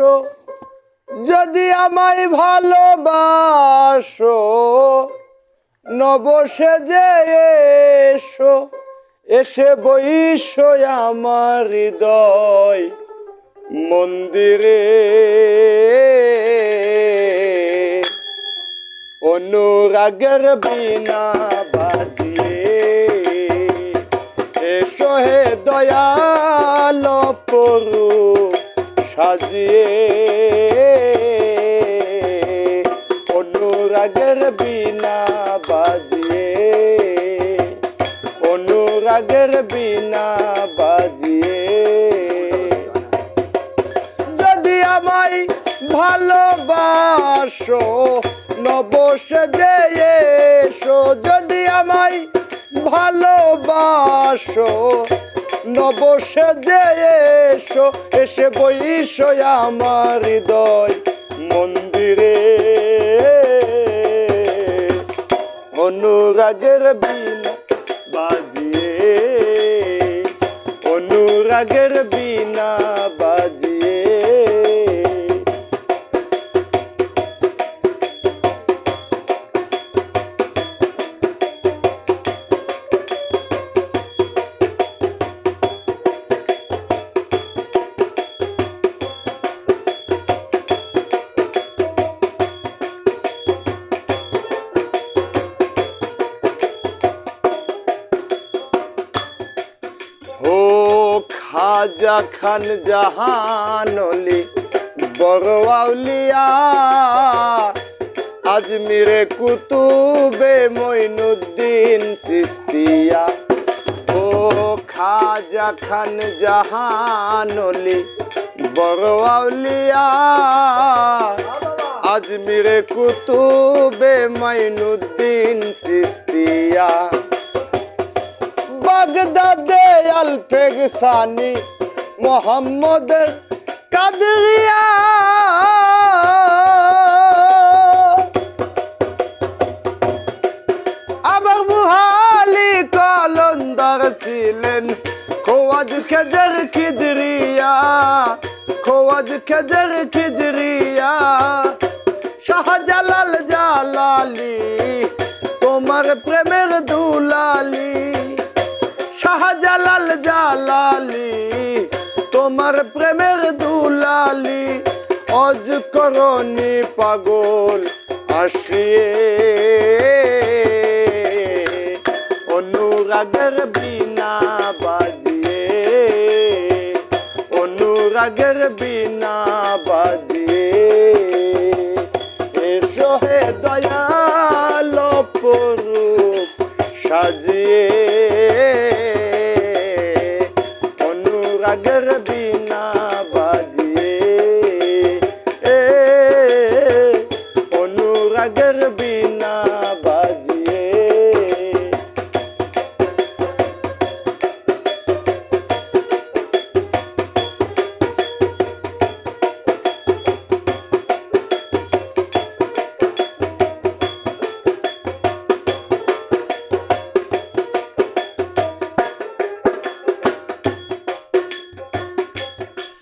এসো যদি আমায় ভালোবাসো, নবসে যে এসো, এসে বইস আমার হৃদয় মন্দিরে। অনুরাগের বিনা বাজিয়ে এসো হে দয়াল পরু সাজিয়ে অনুরাগের বিনা বাজিয়ে। অনুরাগের বিনা বাজিয়ে। যদি আমায় ভালোবাসো, নবসে এসো। যদি আমায় ভালোবাসো নবসে যে এসো এসে বইস আমার হৃদয় মন্দিরে। অনুরাগের বিনা বাজিয়ে অনুরাগের বিনা খাজা খান জাহানলি বড় আজমিরে কুতুবে মইনুদ্দিন সিস্তিয়া। ও খাজা খান জাহানলি বড় আজমিরে কুতুবে মইনুদ্দিন সিস্তিয়া। বাগদাদে আলফেগসানি মোহাম্মদ কাদরিয়া। আবার মুহালি কলন্দর ছিলেন খোয়াজ খেজর খিজরিয়া, খোয়াজ খেজর খিজরিয়া। শাহজালাল জালালি, তোমার প্রেমের দুলালি। শাহজালাল জালালি, তোমার প্রেমের দুলালি, অজ করনি পাগল আসিয়ে। অনুরাগের বিনা বাজিয়ে, অনুরাগের বিনা বাজিয়ে। এসো হে দয়াল পরূপ সাজিয়ে। অনুরাগের বিনা বাজিয়ে। এ অনুরাগের বিনা বাজিয়ে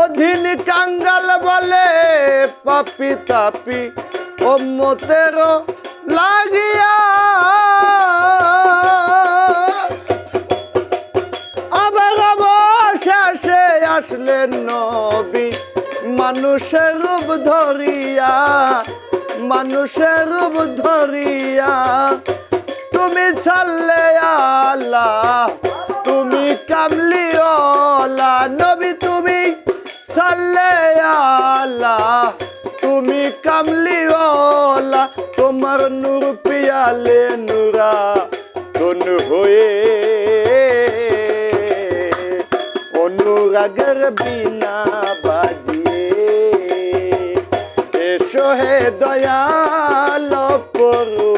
অধীন কাঙ্গাল বলে, পাপি তাপি, ওম্মতের লাগিয়া। আবার অবশেষে আসলেন নবী, মানুষের রূপ ধরিয়া, মানুষের রূপ ধরিয়া। তুমি ছাড়লে আল্লাহ, তুমি কামলি ওলা নবী ছাড়লে আল্লাহ, তুমি কামলি ওলা তোমার নূর পিয়ালে নুরা তন হয়ে অনুরাগের বিনা বাজিয়ে এসো হে দয়াল বাজিয়ে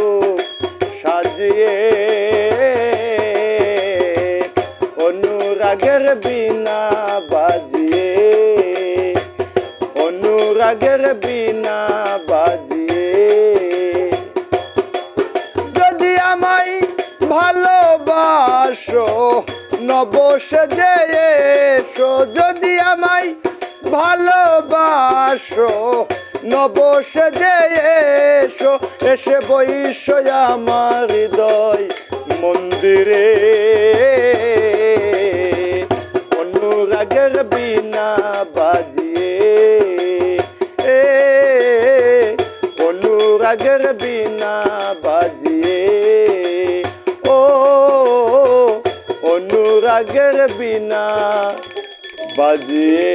অনুরাগের অনুরাগের বিনা বাজিয়ে যদি আমায় ভালোবাসো নবসে এসো। যদি আমায় ভালোবাসো নবসে এসো। এসে বৈশ আমার হৃদয় মন্দিরে। অনুরাগের বিনা। বাজিয়ে